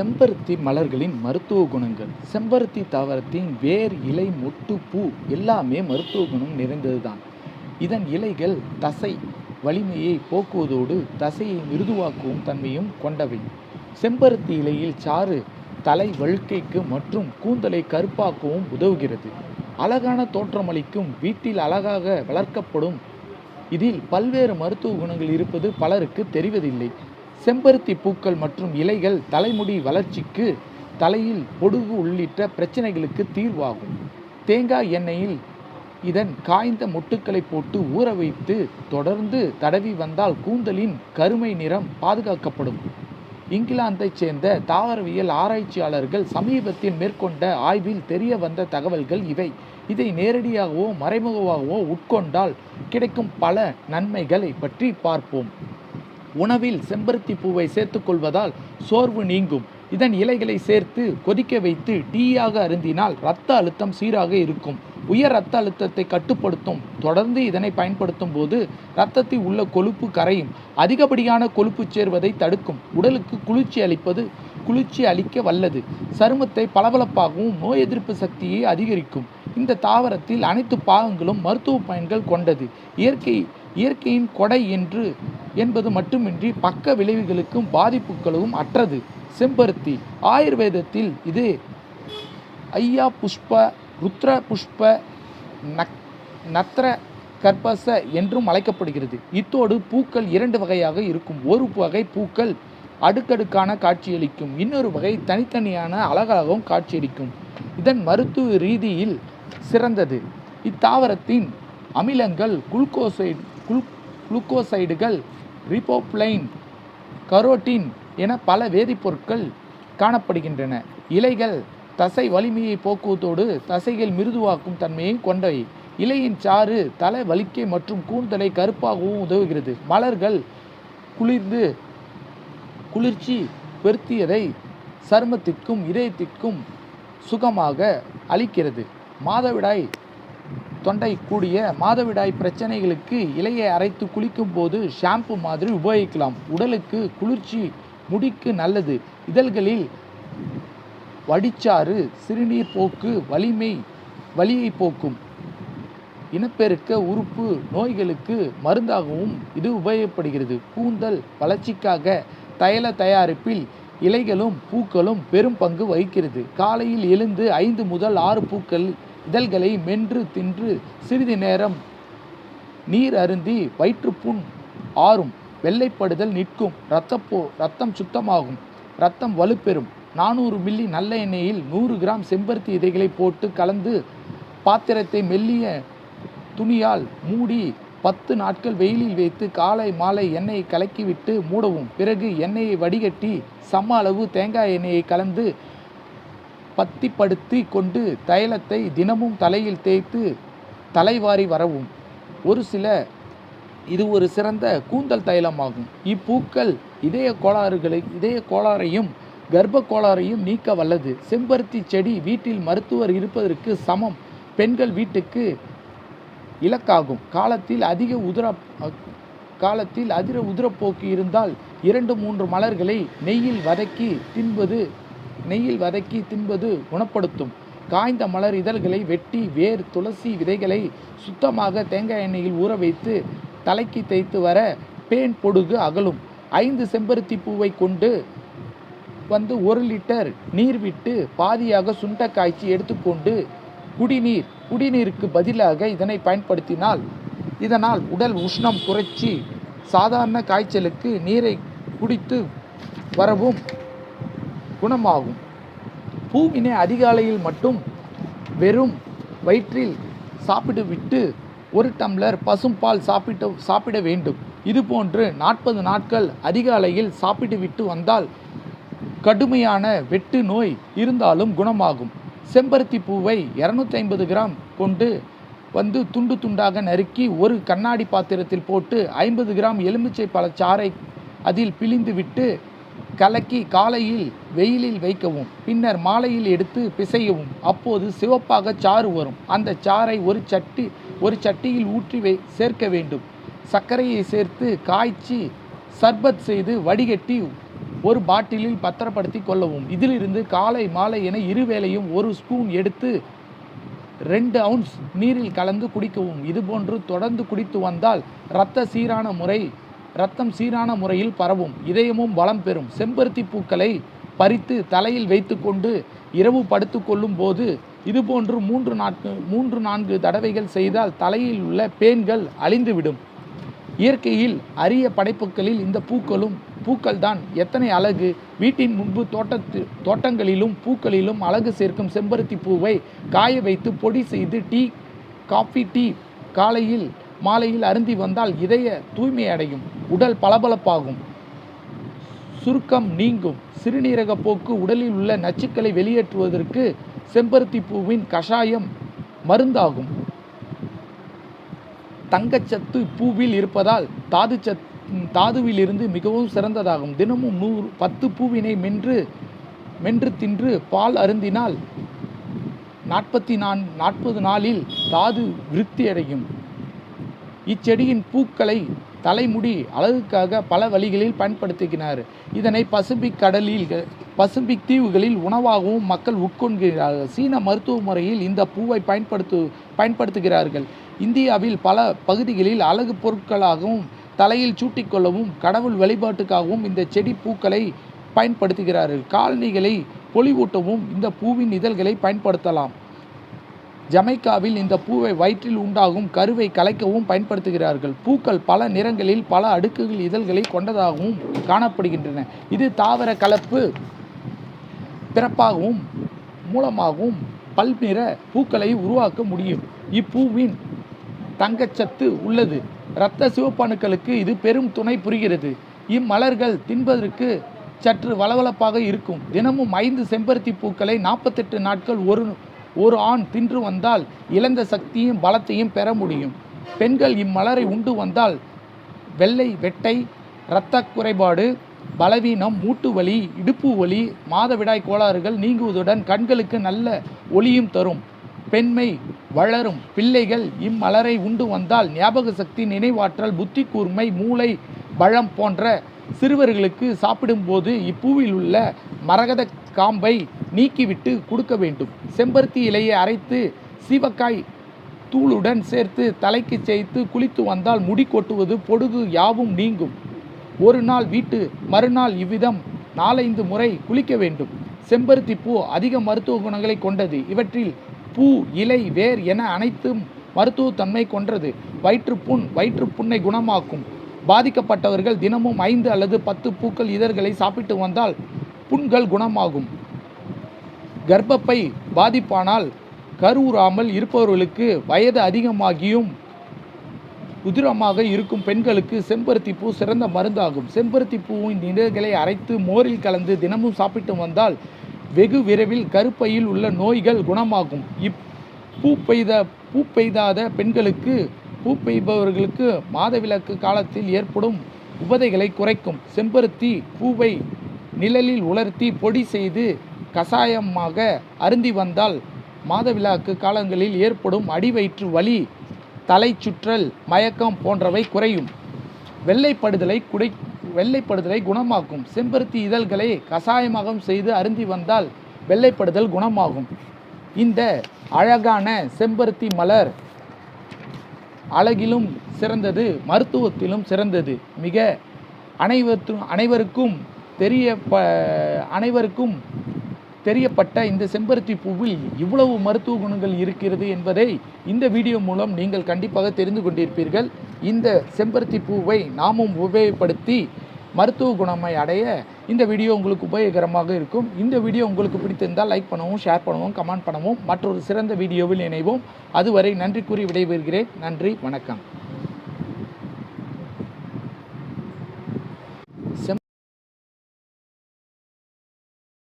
செம்பருத்தி மலர்களின் மருத்துவ குணங்கள். செம்பருத்தி தாவரத்தின் வேர் இலை மொட்டு பூ எல்லாமே மருத்துவ குணம் நிறைந்ததுதான். இதன் இலைகள் தசை வலிமையை போக்குவதோடு தசையை மிருதுவாக்கும் தன்மையும் கொண்டவை. செம்பருத்தி இலையில் சாறு தலை வழுக்கைக்கு மற்றும் கூந்தலை கருப்பாக்கவும் உதவுகிறது. அழகான தோற்றமளிக்கும் வீட்டில் அழகாக வளர்க்கப்படும். இதில் பல்வேறு மருத்துவ குணங்கள் இருப்பது பலருக்கு தெரிவதில்லை. செம்பருத்தி பூக்கள் மற்றும் இலைகள் தலைமுடி வளர்ச்சிக்கு தலையில் பொடுகு உள்ளிட்ட பிரச்சனைகளுக்கு தீர்வாகும். தேங்காய் எண்ணெயில் இதன் காய்ந்த மொட்டுக்களை போட்டு ஊற வைத்து தொடர்ந்து தடவி வந்தால் கூந்தலின் கருமை நிறம் பாதுகாக்கப்படும். இங்கிலாந்தைச் சேர்ந்த தாவரவியல் ஆராய்ச்சியாளர்கள் சமீபத்தில் மேற்கொண்ட ஆய்வில் தெரிய வந்த தகவல்கள் இவை. இதை நேரடியாகவோ மறைமுகமாகவோ உட்கொண்டால் கிடைக்கும் பல நன்மைகளை பற்றி பார்ப்போம். உணவில் செம்பருத்தி பூவை சேர்த்துக்கொள்வதால் சோர்வு நீங்கும். இதன் இலைகளை சேர்த்து கொதிக்க வைத்து டீயாக அருந்தினால் இரத்த அழுத்தம் சீராக இருக்கும். உயர் இரத்த அழுத்தத்தை கட்டுப்படுத்தும். தொடர்ந்து இதனை பயன்படுத்தும் போது இரத்தத்தில் உள்ள கொழுப்பு கரையும். அதிகப்படியான கொழுப்பு சேர்வதை தடுக்கும். உடலுக்கு குளிர்ச்சி அளிப்பது குளிர்ச்சி அளிக்க வல்லது. சருமத்தை பளபளப்பாகவும் நோய் எதிர்ப்பு சக்தியை அதிகரிக்கும். இந்த தாவரத்தில் அனைத்து பாகங்களும் மருத்துவ பயன்கள் கொண்டது. இயற்கை இயற்கையின் கொடை என்று என்பது மட்டுமின்றி பக்க விளைவுகளுக்கும் பாதிப்புகளும் அற்றது. செம்பருத்தி ஆயுர்வேதத்தில் இது ஐயா புஷ்ப ருத்ர புஷ்ப நக் நத்ர கற்பச என்றும் அழைக்கப்படுகிறது. இத்தோடு பூக்கள் இரண்டு வகையாக இருக்கும். ஒரு வகை பூக்கள் அடுக்கடுக்கான காட்சியளிக்கும். இன்னொரு வகை தனித்தனியான அழகாகவும் காட்சியளிக்கும். இதன் மருத்துவ ரீதியில் சிறந்தது. இத்தாவரத்தின் அமிலங்கள் குளுக்கோசை குளு குளுக்கோசைடுகள் ரிபோப்ளைன் கரோட்டின் என பல வேதிப்பொருட்கள் காணப்படுகின்றன. இலைகள் தசை வலிமையை போக்குவதோடு தசைகள் மிருதுவாக்கும் தன்மையை கொண்டவை. இலையின் சாறு தலை வலிக்கை மற்றும் கூந்தலை கருப்பாகவும் உதவுகிறது. மலர்கள் குளிர்ந்து குளிர்ச்சி பெருத்தியதை சருமத்திற்கும் இதயத்திற்கும் சுகமாக அளிக்கிறது. மாதவிடாய் தொண்டை கூடிய மாதவிடாய் பிரச்சனைகளுக்கு இலையை அரைத்து குளிக்கும் போது ஷாம்பு மாதிரி உபயோகிக்கலாம். உடலுக்கு குளிர்ச்சி முடிக்கு நல்லது. இதழ்களில் வடிச்சாறு சிறுநீர் போக்கு வலிமை வலியை போக்கும். இனப்பெருக்க உறுப்பு நோய்களுக்கு மருந்தாகவும் இது உபயோகப்படுகிறது. கூந்தல் வளர்ச்சிக்காக தைல தயாரிப்பில் இலைகளும் பூக்களும் பெரும் பங்கு வகிக்கிறது. காலையில் எழுந்து ஐந்து முதல் ஆறு பூக்கள் இதழ்களை மென்று தின்று சிறிது நேரம் நீர் அருந்தி வயிற்றுப்புண் ஆறும். வெள்ளைப்படுதல் நிற்கும். இரத்தப்போ ரத்தம் சுத்தமாகும். ரத்தம் வலுப்பெறும். நானூறு மில்லி நல்ல எண்ணெயில் நூறு கிராம் செம்பருத்தி இதைகளை போட்டு கலந்து பாத்திரத்தை மெல்லிய துணியால் மூடி பத்து நாட்கள் வெயிலில் வைத்து காலை மாலை எண்ணெயை கலக்கிவிட்டு மூடவும். பிறகு எண்ணெயை வடிகட்டி சம அளவு தேங்காய் எண்ணெயை கலந்து பத்திப்படுத்தி கொண்டு தைலத்தை தினமும் தலையில் தேய்த்து தலைவாரி வரவும். ஒரு சில இது ஒரு சிறந்த கூந்தல் தைலமாகும். இப்பூக்கள் இதய கோளாறுகளை இதய கோளாறையும் கர்ப்ப கோளாறையும் நீக்க வல்லது. செம்பருத்தி செடி வீட்டில் மருத்துவர் இருப்பதற்கு சமம். பெண்கள் வீட்டுக்கு இலக்காகும். காலத்தில் அதிக உதிர காலத்தில் அதிர உதிரப்போக்கு இருந்தால் இரண்டு மூன்று மலர்களை நெய்யில் வதக்கி தின்பது நெய்யில் வதக்கி தின்பது குணப்படுத்தும். காய்ந்த மலர் இதழ்களை வெட்டி வேர் துளசி விதைகளை சுத்தமாக தேங்காய் எண்ணெயில் ஊற வைத்து தலைக்கு தேய்த்து வர பேன் பொடுகு அகலும். ஐந்து செம்பருத்தி பூவை கொண்டு வந்து ஒரு லிட்டர் நீர் விட்டு பாதியாக சுண்ட காய்ச்சி எடுத்துக்கொண்டு குடிநீர். குடிநீருக்கு பதிலாக இதனை பயன்படுத்தினால் இதனால் உடல் உஷ்ணம் குறைச்சி சாதாரண காய்ச்சலுக்கு நீரை குடித்து வரவும் குணமாகும். பூவினை அதிகாலையில் மட்டும் வெறும் வயிற்றில் சாப்பிட்டுவிட்டு ஒரு டம்ளர் பசும்பால் சாப்பிட்டு சாப்பிட வேண்டும். இதுபோன்று நாற்பது நாட்கள் அதிகாலையில் சாப்பிட்டுவிட்டு வந்தால் கடுமையான வெட்டு நோய் இருந்தாலும் குணமாகும். செம்பருத்தி பூவை இரநூத்தி ஐம்பது கிராம் கொண்டு வந்து துண்டு துண்டாக நறுக்கி ஒரு கண்ணாடி பாத்திரத்தில் போட்டு ஐம்பது கிராம் எலுமிச்சை பழச்சாறை அதில் பிழிந்துவிட்டு கலக்கி காலையில் வெயிலில் வைக்கவும் பின்னர் மாலையில் எடுத்து பிசையவும். அப்போது சிவப்பாக சாறு வரும். அந்த சாறை ஒரு சட்டி ஒரு சட்டியில் ஊற்றி வை சேர்க்க வேண்டும். சர்க்கரையை சேர்த்து காய்ச்சி சர்பத் செய்து வடிகட்டி ஒரு பாட்டிலில் பத்திரப்படுத்தி கொள்ளவும். இதிலிருந்து காலை மாலை என இருவேளையும் ஒரு ஸ்பூன் எடுத்து ரெண்டு அவுன்ஸ் நீரில் கலந்து குடிக்கவும். இதுபோன்று தொடர்ந்து குடித்து வந்தால் இரத்த சீரான முறை ரத்தம் சீரான முறையில் பரவும் இதயமும் பலம் பெறும். செம்பருத்தி பூக்களை பறித்து தலையில் வைத்துக்கொண்டு இரவு படுத்துக்கொள்ளும் போது இதுபோன்று மூன்று நாட்கு மூன்று நான்கு தடவைகள் செய்தால் தலையில் உள்ள பேன்கள் அழிந்துவிடும். இயற்கையில் அரிய படைப்புகளில் இந்த பூக்களும் பூக்கள் தான் எத்தனை அழகு! வீட்டின் முன்பு தோட்டத்து தோட்டங்களிலும் பூக்களிலும் அழகு சேர்க்கும் செம்பருத்தி பூவை காய வைத்து பொடி செய்து டீ காஃபி டீ காலையில் மாலையில் அருந்தி வந்தால் இதய தூய்மை அடையும் உடல் பளபளப்பாகும். சுருக்கம் நீங்கும். சிறுநீரக போக்கு உடலில் உள்ள நச்சுக்களை வெளியேற்றுவதற்கு செம்பருத்தி பூவின் கஷாயம் மருந்தாகும். தங்கச்சத்து பூவில் இருப்பதால் தாது சத் தாதுவில் இருந்து மிகவும் சிறந்ததாகும். தினமும் நூறு பத்து பூவினை மென்று மென்று தின்று பால் அருந்தினால் நாற்பத்தி நான் நாற்பது நாளில் தாது விருத்தி அடையும் இச்செடியின் பூக்களை தலைமுடி அழகுக்காக பல வழிகளில் பயன்படுத்துகிறார். இதனை பசிபிக் கடலில் பசிபிக் தீவுகளில் உணவாகவும் மக்கள் உட்கொள்கிறார்கள். சீன மருத்துவ முறையில் இந்த பூவை பயன்படுத்து பயன்படுத்துகிறார்கள். இந்தியாவில் பல பகுதிகளில் அழகு பொருட்களாகவும் தலையில் சூட்டிக்கொள்ளவும் கடவுள் வழிபாட்டுக்காகவும் இந்த செடி பூக்களை பயன்படுத்துகிறார்கள். காலணிகளை பொலிவூட்டவும் இந்த பூவின் இதழ்களை பயன்படுத்தலாம். ஜமைக்காவில் இந்த பூவை வயிற்றில் உண்டாகும் கருவை கலைக்கவும் பயன்படுத்துகிறார்கள். பூக்கள் பல நிறங்களில் பல அடுக்குகள் இதழ்களை கொண்டதாகவும் காணப்படுகின்றன. இது தாவர கலப்பு பிறப்பாகவும் மூலமாகவும் பல்நிற பூக்களை உருவாக்க முடியும். இப்பூவின் தங்கச்சத்து உள்ளது. இரத்த சிவப்பணுக்களுக்கு இது பெரும் துணை புரிகிறது. இம்மலர்கள் தின்பதற்கு சற்று வளவளப்பாக இருக்கும். தினமும் ஐந்து செம்பருத்தி பூக்களை நாற்பத்தெட்டு நாட்கள் ஒரு ஒரு ஆண் தின்று வந்தால் இழந்த சக்தியும் பலத்தையும் பெற முடியும். பெண்கள் இம்மலரை உண்டு வந்தால் வெள்ளை வெட்டை இரத்த குறைபாடு பலவீனம் மூட்டு வலி இடுப்பு வலி மாதவிடாய் கோளாறுகள் நீங்குவதுடன் கண்களுக்கு நல்ல ஒளியும் தரும். பெண்மை வளரும். பிள்ளைகள் இம்மலரை உண்டு வந்தால் ஞாபக சக்தி நினைவாற்றல் புத்தி கூர்மை மூளை பழம் போன்ற சிறுவர்களுக்கு சாப்பிடும்போது இப்பூவில் உள்ள மரகத காம்பை நீக்கிவிட்டு கொடுக்க வேண்டும். செம்பருத்தி இலையை அரைத்து சீவக்காய் தூளுடன் சேர்த்து தலைக்கு சேர்த்து குளித்து வந்தால் முடி கொட்டுவது பொடுகு யாவும் நீங்கும். ஒரு நாள் வீட்டு மறுநாள் இவ்விதம் நாலைந்து முறை குளிக்க வேண்டும். செம்பருத்தி பூ அதிக மருத்துவ குணங்களை கொண்டது. இவற்றில் பூ இலை வேர் என அனைத்தும் மருத்துவத்தன்மை கொன்றது வயிற்றுப்புண் வயிற்றுப்புண்ணை குணமாக்கும். பாதிக்கப்பட்டவர்கள் தினமும் ஐந்து அல்லது பத்து பூக்கள் இதழ்களை சாப்பிட்டு வந்தால் புண்கள் குணமாகும். கர்ப்பப்பை பாதிப்பானால் கருவுறாமல் இருப்பவர்களுக்கு வயது அதிகமாகியும் உதிரமாக இருக்கும் பெண்களுக்கு செம்பருத்தி பூ சிறந்த மருந்தாகும். செம்பருத்தி பூவின் இதழ்களை அரைத்து மோரில் கலந்து தினமும் சாப்பிட்டு வந்தால் வெகு விரைவில் கருப்பையில் உள்ள நோய்கள் குணமாகும். இப் பூ பெய்த பூ பெய்தாத பெண்களுக்கு பூ பெய்பவர்களுக்கு மாதவிலக்கு காலத்தில் ஏற்படும் உபதைகளை குறைக்கும். செம்பருத்தி பூவை நிழலில் உலர்த்தி பொடி செய்து கசாயமாக அருந்தி வந்தால் மாதவிழாக்கு காலங்களில் ஏற்படும் அடிவயிற்று வலி தலை சுற்றல் மயக்கம் போன்றவை குறையும். வெள்ளைப்படுதலை குடை வெள்ளைப்படுதலை குணமாக்கும். செம்பருத்தி இதழ்களை கசாயமாகவும் செய்து அருந்தி வந்தால் வெள்ளைப்படுதல் குணமாகும். இந்த அழகான செம்பருத்தி மலர் அழகிலும் சிறந்தது மருத்துவத்திலும் சிறந்தது. மிக அனைவருக்கும் அனைவருக்கும் தெரிய ப அனைவருக்கும் தெரியப்பட்ட இந்த செம்பருத்தி பூவில் இவ்வளவு மருத்துவ குணங்கள் இருக்கிறது என்பதை இந்த வீடியோ மூலம் நீங்கள் கண்டிப்பாக தெரிந்து கொண்டிருப்பீர்கள். இந்த செம்பருத்தி பூவை நாமும் உபயோகப்படுத்தி மருத்துவ குணமை அடைய இந்த வீடியோ உங்களுக்கு உபயோகரமாக இருக்கும். இந்த வீடியோ உங்களுக்கு பிடித்திருந்தால் லைக் பண்ணவும் ஷேர் பண்ணவும் கமெண்ட் பண்ணவும் மற்றொரு சிறந்த வீடியோவில் இணைவோம். அதுவரை நன்றி கூறி விடைபெறுகிறேன். நன்றி வணக்கம்.